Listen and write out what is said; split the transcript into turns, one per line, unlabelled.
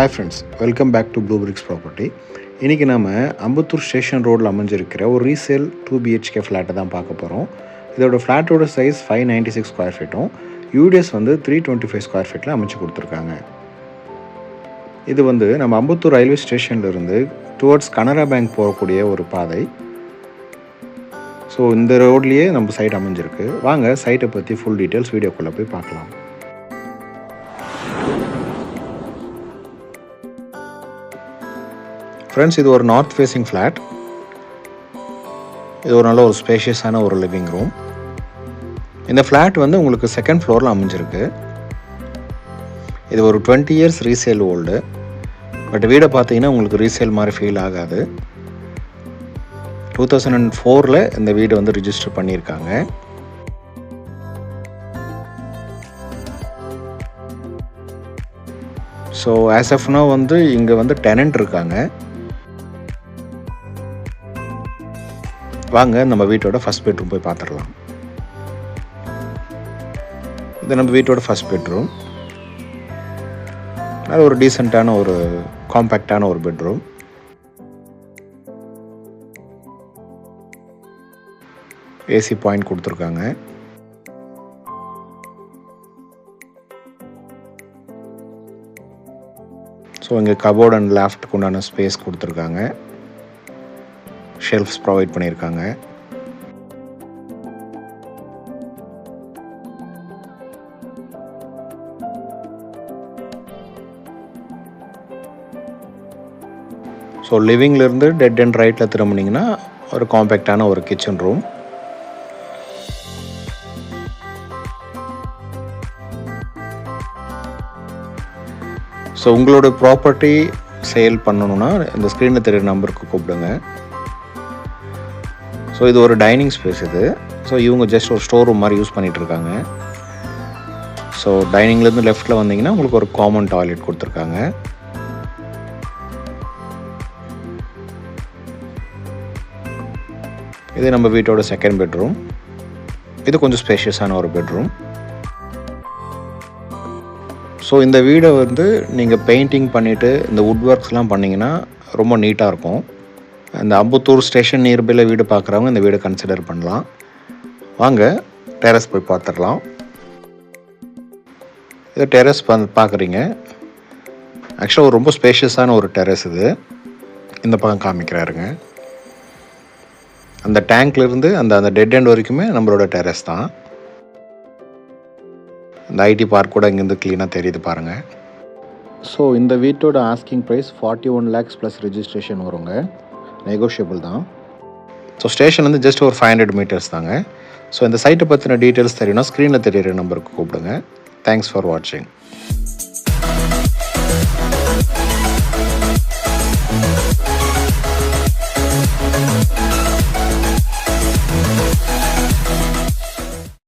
Hi friends welcome back to blue bricks property இன்றைக்கி நம்ம Ambattur station ரோட்டில் அமைஞ்சிருக்கிற ஒரு ரீசேல் டூ பிஹெச்கே ஃப்ளாட்டை தான் பார்க்க போகிறோம் இதோட ஃப்ளாட்டோட size five ninety six square ஃபீட்டும் UDS வந்து த்ரீ டுவெண்ட்டி ஃபைவ் ஸ்கொயர் ஃபீட்டில் அமைச்சு கொடுத்துருக்காங்க. இது வந்து நம்ம அம்பத்தூர் ரயில்வே ஸ்டேஷன்லேருந்து டுவர்ட்ஸ் கனரா பேங்க் போகக்கூடிய ஒரு பாதை. ஸோ இந்த ரோட்லேயே நம்ம சைட் அமைஞ்சிருக்கு. வாங்க சைட்டை பற்றி ஃபுல் டீட்டெயில்ஸ் வீடியோக்குள்ளே போய் பார்க்கலாம். ஃப்ரெண்ட்ஸ் இது ஒரு நார்த் ஃபேஸிங் ஃப்ளாட் இது ஒரு நல்ல ஒரு ஸ்பேஷியஸான ஒரு லிவிங் ரூம் இந்த ஃப்ளாட் வந்து உங்களுக்கு செகண்ட் ஃப்ளோரில் அமைஞ்சிருக்கு. இது ஒரு twenty years resale old but வீடை பார்த்தீங்கன்னா உங்களுக்கு ரீசேல் மாதிரி ஃபீல் ஆகாது. டூ தௌசண்ட் அண்ட் ஃபோரில் இந்த வீடு வந்து ரிஜிஸ்டர் பண்ணியிருக்காங்க. ஸோ ஆஸ் ஆஃப்னா வந்து இங்கே வந்து டெனண்ட் இருக்காங்க. வாங்க நம்ம வீட்டோட ஃபஸ்ட் பெட்ரூம் போய் பார்த்துடலாம் இது நம்ம வீட்டோட ஃபஸ்ட் பெட்ரூம் அது ஒரு டீசெண்டான ஒரு காம்பேக்டான ஒரு பெட்ரூம் ஏசி பாயிண்ட் கொடுத்துருக்காங்க. ஸோ இங்கே கபோர்ட் அண்ட் லேஃப்ட்டுக்கு உண்டான ஸ்பேஸ் கொடுத்துருக்காங்க. ஷெல்ஃப்ஸ் ப்ரொவைட் பண்ணியிருக்காங்க. ஸோ லிவிங்லேருந்து டெட் அண்ட் ரைட்டில் திரும்பினீங்கன்னா ஒரு காம்பேக்டான ஒரு கிச்சன் ரூம் ஸோ உங்களோட ப்ராப்பர்ட்டி சேல் பண்ணணுன்னா இந்த ஸ்க்ரீனில் தெரியுற நம்பருக்கு கூப்பிடுங்க. ஸோ இது ஒரு டைனிங் ஸ்பேஸ் இது. ஸோ இவங்க ஜஸ்ட் ஒரு ஸ்டோர் ரூம் மாதிரி யூஸ் பண்ணிகிட்டு இருக்காங்க. ஸோ டைனிங்லேருந்து லெஃப்ட்டில் வந்தீங்கன்னா உங்களுக்கு ஒரு காமன் டாய்லெட் கொடுத்துருக்காங்க. இது நம்ம வீட்டோட செகண்ட் பெட்ரூம் இது கொஞ்சம் ஸ்பேஷியஸான ஒரு பெட்ரூம் ஸோ இந்த வீடை வந்து நீங்கள் பெயிண்டிங் பண்ணிவிட்டு இந்த வுட் ஒர்க்ஸ்லாம் பண்ணிங்கன்னா ரொம்ப நீட்டாக இருக்கும். அந்த அம்புத்தூர் ஸ்டேஷன் நியர்பையில் வீடு பார்க்குறவங்க இந்த வீடை கன்சிடர் பண்ணலாம். வாங்க டெரஸ் போய் பார்த்துடலாம். இது டெரஸ் பா பார்க்குறீங்க. ஆக்சுவலாக ரொம்ப ஸ்பேஷியஸான ஒரு டெரஸ் இது. இந்த பக்கம் காமிக்கிறாருங்க. அந்த டேங்க்லேருந்து அந்த அந்த டெட் எண்ட் வரைக்குமே நம்மளோட டெரஸ் தான். இந்த ஐடி பார்க் கூட இங்கேருந்து க்ளீனாக தெரியுது பாருங்கள் ஸோ இந்த வீட்டோட asking price forty one lakhs plus registration வருங்க. நெகோஷியபிள் தான். ஸோ ஸ்டேஷன் வந்து ஜஸ்ட் ஒரு ஃபைவ் ஹண்ட்ரட் மீட்டர்ஸ் தாங்க. ஸோ இந்த சைட்டை பற்றின டீட்டெயில்ஸ் தெரியும்னா ஸ்க்ரீனில் தெரியுற நம்பருக்கு கூப்பிடுங்க. தேங்க்ஸ் ஃபார் வாட்சிங்